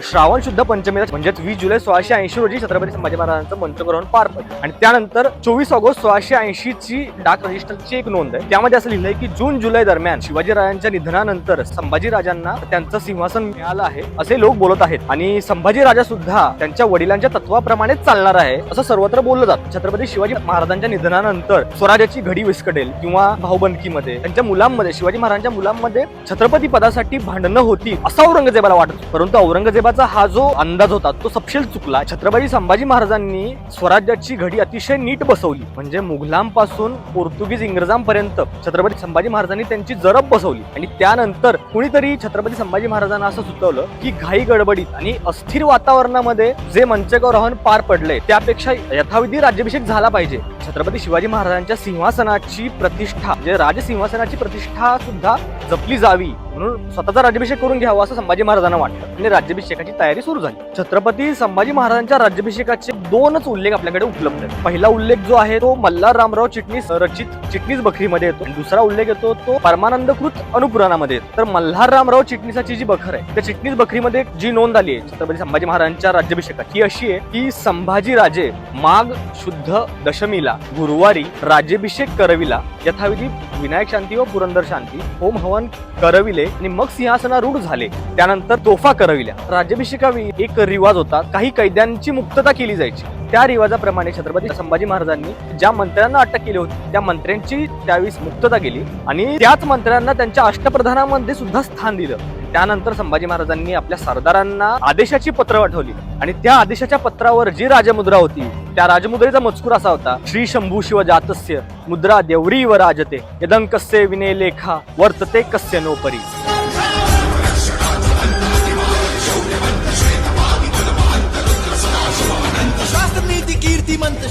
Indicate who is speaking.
Speaker 1: श्रावण शुद्ध पंचमीला म्हणजेच वीस जुलै सोळाशे ऐंशी रोजी छत्रपती संभाजी महाराजांचं मंचग्रहण पार पडलं. आणि त्यानंतर चोवीस ऑगस्ट सोळाशे ऐंशी ची डाक रजिस्टरची एक नोंद आहे. त्यामध्ये असं लिहिलंय की जून जुलै दरम्यान शिवाजीराजांच्या निधनानंतर संभाजी राजांना त्यांचं सिंहासन मिळालं आहे असे लोक बोलत आहेत. आणि संभाजी राजा सुद्धा त्यांच्या वडिलांच्या तत्वाप्रमाणे चालणार आहे असं सर्वत्र बोललं जातं. छत्रपती शिवाजी महाराजांच्या निधनानंतर स्वराज्याची घडी विस्कटेल किंवा भाऊबंदकीमध्ये त्यांच्या मुलांमध्ये शिवाजी महाराजांच्या मुलांमध्ये छत्रपती पदासाठी भांडणं होती असं औरंगजेबाला वाटत. परंतु औरंगजेब साहेबाचा हा जो अंदाज होता तो सपशेल चुकला. छत्रपती संभाजी महाराजांनी स्वराज्याची घडी अतिशय नीट बसवली. म्हणजे मुघलांपासून पोर्तुगीज इंग्रजांपर्यंत छत्रपती संभाजी महाराजांनी त्यांची जरब बसवली. आणि त्यानंतर कुणीतरी छत्रपती संभाजी महाराजांना असं सुचवलं की घाई गडबडीत आणि अस्थिर वातावरणामध्ये जे मंचकारोहण पार पडले त्यापेक्षा यथाविधी राज्याभिषेक झाला पाहिजे. छत्रपती शिवाजी महाराजांच्या सिंहासनाची प्रतिष्ठा म्हणजे राजसिंहासनाची प्रतिष्ठा सुद्धा जपली जावी म्हणून स्वतःचा राज्याभिषेक करून घ्यावा असं संभाजी महाराजांना वाटतं. आणि राज्याभिषेकाची तयारी सुरू झाली. छत्रपती संभाजी महाराजांच्या राज्याभिषेकाचे दोनच उल्लेख आपल्याकडे उपलब्ध आहेत. पहिला उल्लेख जो आहे तो मल्हार रामराव चिटणीस रचित चिटणीस बखरीमध्ये येतो. दुसरा उल्लेख येतो तो परमानंदकृत अनुपुराणामध्ये तर मल्हार रामराव चिटणीसाची जी बखर आहे त्या चिटणीस बखरीमध्ये जी नोंद आली आहे छत्रपती संभाजी महाराजांच्या राज्याभिषेकाची. ही अशी आहे की संभाजी राजे माघ शुद्ध दशमीला गुरुवारी राज्याभिषेक करविला यथाविधी विनायक शांती व पुरंदर शांती होम हवन करविले आणि मग सिंहासनारूढ झाले. त्यानंतर तोफा करविल्या. राज्याभिषेकावी एक रिवाज होता काही कैद्यांची मुक्तता केली जायची. त्या रिवाजाप्रमाणे छत्रपती संभाजी महाराजांनी ज्या मंत्र्यांना अटक केली होती त्या मंत्र्यांची त्यावेळेस मुक्तता केली आणि त्याच मंत्र्यांना त्यांच्या अष्टप्रधानामध्ये सुद्धा स्थान दिलं. त्यानंतर संभाजी महाराजांनी आपल्या सरदारांना आदेशाची पत्र पाठवली. आणि त्या आदेशाच्या पत्रावर जी राजमुद्रा होती त्या राजमुद्रेचा मजकूर असा होता श्री शंभू शिव जातस्य मुद्रा देवरी व राजते यदंकस्य विने लेखा वर्तते कस्य नोपरी.
Speaker 2: शास्त्र नीती कीर्तिमंत